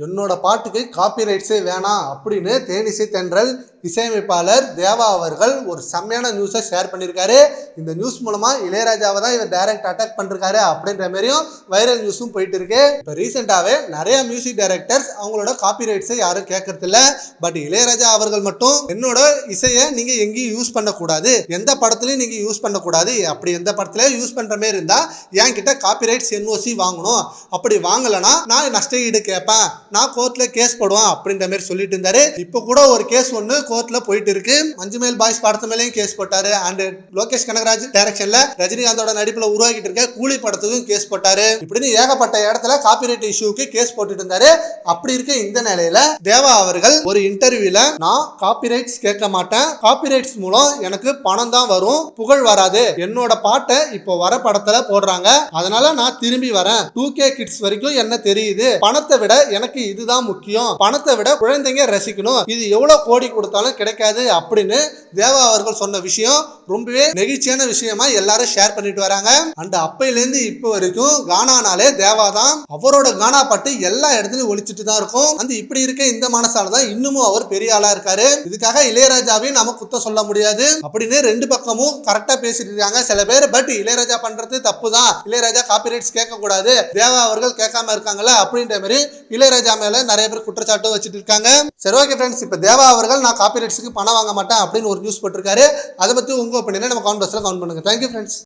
என்னோட பாட்டுக்கு காப்பிரைட்ஸே வேணாம் அப்படின்னு தேனிசை தென்றல் இசையமைப்பாளர் தேவா அவர்கள் ஒரு செம்மையான நியூஸை ஷேர் பண்ணியிருக்காரு. இந்த நியூஸ் மூலமாக இளையராஜாவை தான் இவர் டைரக்ட் அட்டாக் பண்ணிருக்காரு அப்படின்ற மாதிரியும் வைரல் நியூஸும் போயிட்டு இருக்கு. இப்போ ரீசெண்டாகவே நிறைய மியூசிக் டைரக்டர்ஸ் அவங்களோட காப்பிரைட்ஸை யாரும் கேட்கறதில்ல பட் இளையராஜா அவர்கள் மட்டும் என்னோட இசையை நீங்கள் எங்கேயும் யூஸ் பண்ணக்கூடாது. எந்த படத்துலையும் நீங்கள் யூஸ் பண்ணக்கூடாது. அப்படி எந்த படத்துலையும் யூஸ் பண்ணுற மாதிரி இருந்தால் என்கிட்ட காப்பிரைட்ஸ் என்ஓசி வாங்கணும். அப்படி வாங்கலைன்னா நான் நஷ்ட ஈடு கேட்பேன். நான் கோர்ட்ல கேஸ் போடுவேன் அப்படின்ற மாதிரி சொல்லிட்டு இருந்தாரு. இப்போ கூட ஒரு கேஸ் ஒன்று கோர்ட்ல போயிட்டு இருக்கு. மஞ்சுமேல் பாய்ஸ் படத்து மேலேயும் கேஸ் போட்டாரு. அண்ட் லோகேஷ் கனகராஜ் டைரக்ஷன்ல ரஜினிகாந்தோட நடிப்புல உருவாக்கிட்டு இருக்க கூலி படத்துக்கும் கேஸ் போட்டாரு. இப்படின்னு ஏகப்பட்ட இடத்துல காப்பிரைட் இஷ்யூக்கு கேஸ் போட்டுட்டு இருந்தாரு. அப்படி இருக்க இந்த நிலையில தேவா அவர்கள் ஒரு இன்டர்வியூல நான் காப்பிரைட்ஸ் கேட்க மாட்டேன். காப்பிரைட்ஸ் மூலம் எனக்கு பணம் தான் வரும். புகழ் வராது. என்னோட பாட்டை இப்போ வர படத்துல போடுறாங்க. அதனால நான் திரும்பி வரேன். டூ கே கிட்ஸ் வரைக்கும் என்ன தெரியுது? பணத்தை விட எனக்கு எனக்கு இதுதான் முக்கியம். பணத்தை விட குழந்தைங்க ரசிக்கணும். இது எவ்வளவு கோடி கொடுத்தாலும் கிடைக்காது அப்படின்னு தேவா அவர்கள் சொன்ன விஷயம் ரொம்பவே நெகிழ்ச்சியான விஷயமா எல்லாரும் ஷேர் பண்ணிட்டு வராங்க. அண்ட் அப்பையில இருந்து இப்போ வரைக்கும் கானானாலே தேவா தான் அவரோட கானா பாட்டு எல்லா இடத்துலயும் ஒழிச்சிட்டு தான் இருக்கும். அந்த இப்படி இருக்க இந்த மனசால தான் இன்னமும் அவர் பெரிய ஆளா இருக்காரு. இதுக்காக இளையராஜாவையும் நம்ம குத்தம் சொல்ல முடியாது. அப்படின்னு ரெண்டு பக்கமும் கரெக்டா பேசிட்டு இருக்காங்க சில பேர். பட் இளையராஜா பண்றது தப்பு தான் இளையராஜா காப்பிரைட்ஸ் கேட்க கூடாது தேவா அவர்கள் கேட்காம இருக்காங்கல்ல அப்படின்ற மாதிரி இளையராஜா மேல நிறைய பேர் குற்றச்சாட்டு வச்சுட்டு இருக்காங்க சரி ஓகே ஃப்ரெண்ட்ஸ் இப்போ தேவா அவர்கள் நான் காப்பிரைட்ஸ்க்கு பணம் வாங்க மாட்டேன் அப்படின்னு ஒரு நியூஸ் போட்டிருக்காரு. அதை பத்தி உங்க ஒப்பீனியனை நம்ம கான்வர்ஸ்ல கவுண்ட் பண்ணுங்க. Thank you friends